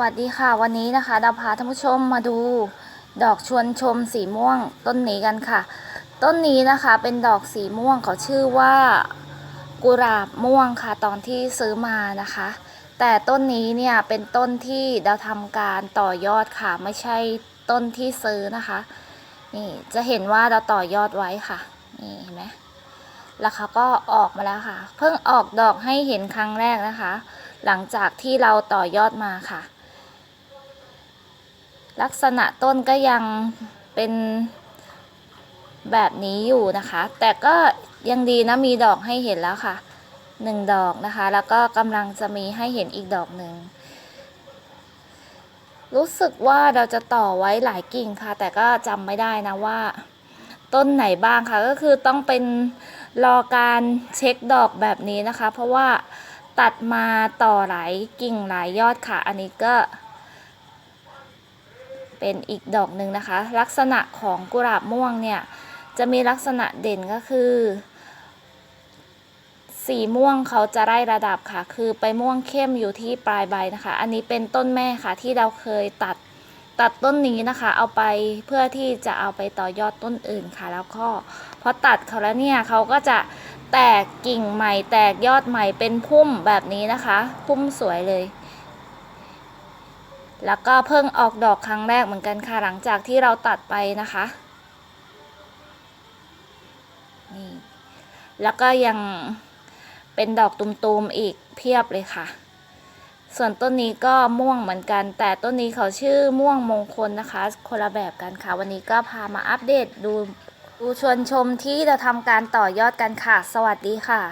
วัสดีค่ะ วันนี้นะคะดาวพาท่านผู้ชมมาดูดอกชวนชมสีม่วงต้นนี้กันค่ะ ต้นนี้นะคะเป็นดอกสีม่วงเขาชื่อว่ากุหลาบม่วงค่ะตอนที่ซื้อมานะคะ แต่ต้นนี้เนี่ยเป็นต้นที่ดาวทำการต่อยอดค่ะ ไม่ใช่ต้นที่ซื้อนะคะนี่จะเห็นว่าเราต่อยอดไว้ค่ะนี่เห็นไหมแล้วเขาก็ออกมาแล้วค่ะ เพิ่งออกดอกให้เห็นครั้งแรกนะคะ หลังจากที่เราต่อยอดมาค่ะ ลักษณะต้นก็ยังเป็นแบบนี้อยู่นะคะ แต่ก็ยังดีนะมีดอกให้เห็นแล้วค่ะหนึ่งดอกนะคะ แล้วก็กำลังจะมีให้เห็นอีกดอกหนึ่ง รู้สึกว่าเราจะต่อไว้หลายกิ่งค่ะ แต่ก็จำไม่ได้นะว่า ต้นไหนบ้างค่ะ ก็คือต้องเป็นรอการเช็คดอกแบบนี้นะคะ เพราะว่าตัดมาต่อหลายกิ่งหลายยอดค่ะ อันนี้ก็ เป็นอีกดอกหนึ่งนะคะ ลักษณะของกุหลาบม่วงเนี่ยจะมีลักษณะเด่นก็คือ สีม่วงเขาจะไล่ระดับค่ะ คือไปม่วงเข้มอยู่ที่ปลายใบนะคะ อันนี้เป็นต้นแม่ค่ะที่เราเคยตัดตัดต้นนี้นะคะ เอาไปเพื่อที่จะเอาไปต่อยอดต้นอื่นค่ะ แล้วก็พอตัดเขาแล้วเนี่ยเขาก็จะแตกกิ่งใหม่ แตกยอดใหม่เป็นพุ่มแบบนี้นะคะ พุ่มสวยเลย แล้วก็เพิ่งออกดอกครั้งแรกเหมือนกันค่ะหลังจากที่เราตัดไปนะคะนี่แล้วก็ยังเป็นดอกตุมๆอีกเพียบเลยค่ะ ส่วนต้นนี้ก็ม่วงเหมือนกัน แต่ต้นนี้เขาชื่อม่วงมงคลนะคะ คนละแบบกันค่ะ วันนี้ก็พามาอัปเดตดูดูชวนชมที่จะทำการต่อยอดกันค่ะ สวัสดีค่ะ